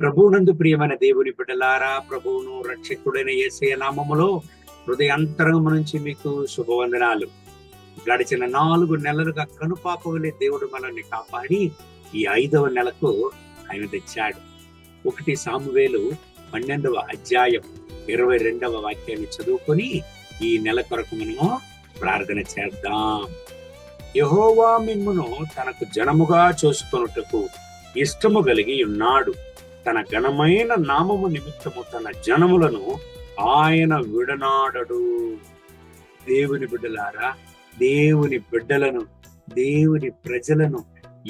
ప్రభువునందు ప్రియమైన దేవుని బిడ్డలారా ప్రభువును రక్షకుడైన ఏసయ నామములో హృదయాంతరంగం నుంచి మీకు శుభవందనాలు. గడిచిన నాలుగు నెలలుగా కనుపాపవలే దేవుడు మనల్ని కాపాడి ఈ ఐదవ నెలకు ఆయన తెచ్చాడు. ఒకటి సామువేలు పన్నెండవ అధ్యాయం ఇరవై రెండవ వాక్యాన్ని చదువుకొని ఈ నెల కొరకు మనము ప్రార్థన చేద్దాం. యహోవా మిమ్మును తనకు జనముగా చూసుకొనుటకు ఇష్టము కలిగి ఉన్నాడు. తన ఘనమైన నామము నిమిత్తము తన జనములను ఆయన విడనాడడు. దేవుని బిడ్డలారా దేవుని బిడ్డలను దేవుని ప్రజలను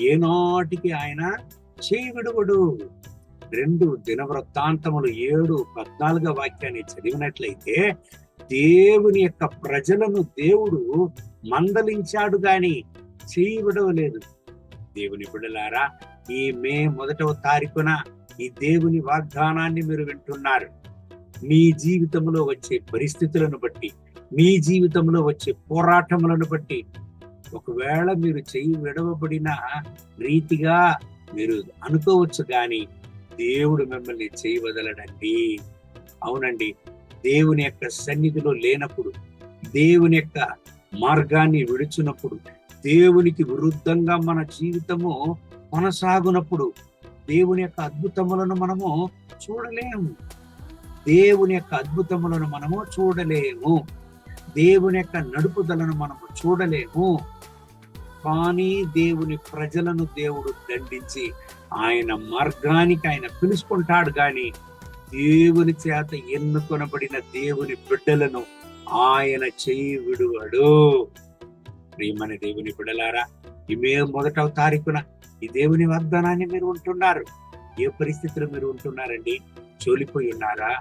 ఏనాటికి ఆయన చేయి విడువడు రెండు దినవృత్తాంతములు ఏడు పద్నాలుగో వాక్యాన్ని చదివినట్లయితే దేవుని యొక్క ప్రజలను దేవుడు మందలించాడు గాని చేయి విడవలేదు దేవుని బిడ్డలారా ఈ మే మొదటవ తారీఖున ఈ దేవుని వాగ్దానాన్ని మీరు వింటున్నారు. మీ జీవితంలో వచ్చే పరిస్థితులను బట్టి మీ జీవితంలో వచ్చే పోరాటములను బట్టి ఒకవేళ మీరు చెయ్యి విడవబడిన రీతిగా మీరు అనుకోవచ్చు కానీ దేవుడు మిమ్మల్ని చేయి వదలడండి. అవునండి. దేవుని యొక్క సన్నిధిలో లేనప్పుడు దేవుని యొక్క మార్గాన్ని విడుచున్నప్పుడు దేవునికి విరుద్ధంగా మన జీవితము కొనసాగునప్పుడు దేవుని యొక్క అద్భుతములను మనము చూడలేము. దేవుని యొక్క అద్భుతములను మనము చూడలేము. దేవుని యొక్క నడుపుదలను మనము చూడలేము. కానీ దేవుని ప్రజలను దేవుడు దండించి ఆయన మార్గానికి ఆయన పిలుచుకుంటాడు కానీ దేవుని చేత ఎన్నుకొనబడిన దేవుని బిడ్డలను ఆయన చేయి విడువడు. ప్రియమని దేవుని బిడ్డలారా మే మొదటవ తారీఖున ఈ దేవుని వాగ్దానాన్ని మీరు ఉంటున్నారు. ఏ పరిస్థితులు మీరు ఉంటున్నారండి? చోలిపోయి ఉన్నారా?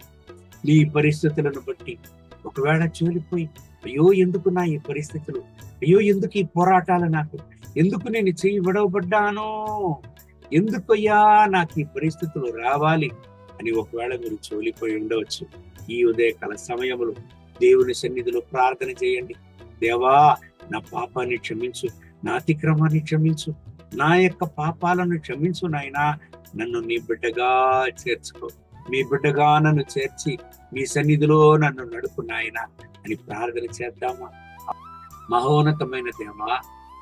మీ పరిస్థితులను బట్టి ఒకవేళ చోలిపోయి అయ్యో ఎందుకు నా ఈ పరిస్థితులు? అయ్యో ఎందుకు ఈ పోరాటాలు నాకు? ఎందుకు నేను చేయి విడవబడ్డాను? ఎందుకయ్యా నాకు ఈ పరిస్థితులు రావాలి అని ఒకవేళ మీరు చోలిపోయి ఉండవచ్చు. ఈ ఉదయకాల సమయంలో దేవుని సన్నిధిలో ప్రార్థన చేయండి. దేవా నా పాపాన్ని క్షమించు. నా అతిక్రమాన్ని క్షమించు. నా యొక్క పాపాలను క్షమించు నాయనా. నన్ను నీ బిడ్డగా చేర్చుకో. మీ బిడ్డగా నన్ను చేర్చి మీ సన్నిధిలో నన్ను నడుపు నాయన అని ప్రార్థన చేద్దామా? మహోన్నతమైన దేవా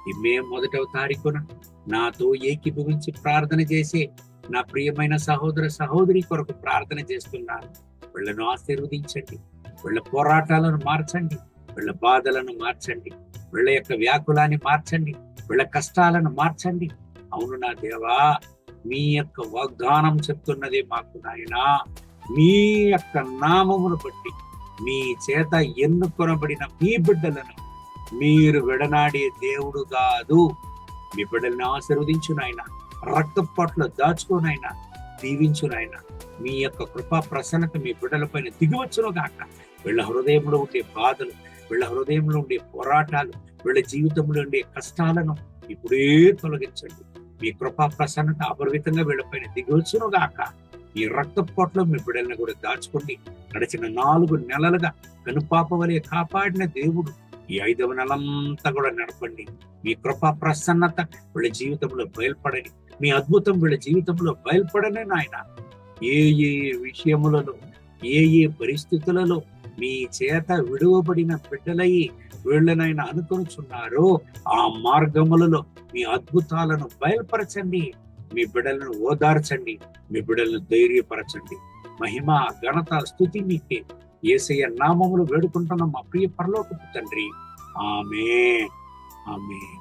ఈ మే మొదటవ తారీఖున నాతో ఏకీభవించి ప్రార్థన చేసి నా ప్రియమైన సహోదర సహోదరి కొరకు ప్రార్థన చేస్తున్నాను. వీళ్ళను ఆశీర్వదించండి. వీళ్ళ పోరాటాలను మార్చండి. వీళ్ళ బాధలను మార్చండి. వీళ్ళ యొక్క వ్యాకులాన్ని మార్చండి వీళ్ళ కష్టాలను మార్చండి. అవును నా దేవా మీ యొక్క వాగ్దానం చెప్తున్నది మాకు నాయనా. మీ యొక్క నామమును బట్టి మీ చేత ఎన్నుకొనబడిన మీ బిడ్డలను మీరు విడనాడే దేవుడు కాదు. మీ బిడ్డలను ఆశీర్వదించు నాయన రక్తపాట్లు దాచుకోనైనా దీవించునైనా నాయన. మీ యొక్క కృపా ప్రసన్నత మీ బిడ్డల పైన దిగవచ్చును గాక. వీళ్ళ హృదయంలో ఉండే బాధలు వీళ్ళ హృదయంలో ఉండే పోరాటాలు వీళ్ళ జీవితంలో ఉండే కష్టాలను ఇప్పుడే తొలగించండి. మీ కృపా ప్రసన్నత అపరిమితంగా వీళ్ళపైన దిగవచ్చును గాక. ఈ రక్తపోట్లో మీ బిడ్డలను కూడా దాచుకోండి గడిచిన నాలుగు నెలలుగా కనుపాప వలె కాపాడిన దేవుడు ఈ ఐదవ నెలంతా కూడా నడపండి. మీ కృపా ప్రసన్నత వీళ్ళ జీవితంలో బయలుపడని మీ అద్భుతం వీళ్ళ జీవితంలో బయలుపడనే నాయన. ఏ ఏ విషయములలో ఏ ఏ పరిస్థితులలో మీ చేత విడువబడిన బిడ్డలయ్యి వీళ్ళనైనా అనుకొనుచున్నారో ఆ మార్గములలో మీ అద్భుతాలను బయలుపరచండి. మీ బిడ్డలను ఓదార్చండి. మీ బిడ్డలను ధైర్యపరచండి. మహిమ ఘనత స్థుతి మీకే. ఏసయ్య నామములు వేడుకుంటున్న మా ప్రియ పరలోకపు తండ్రి. ఆమె ఆమె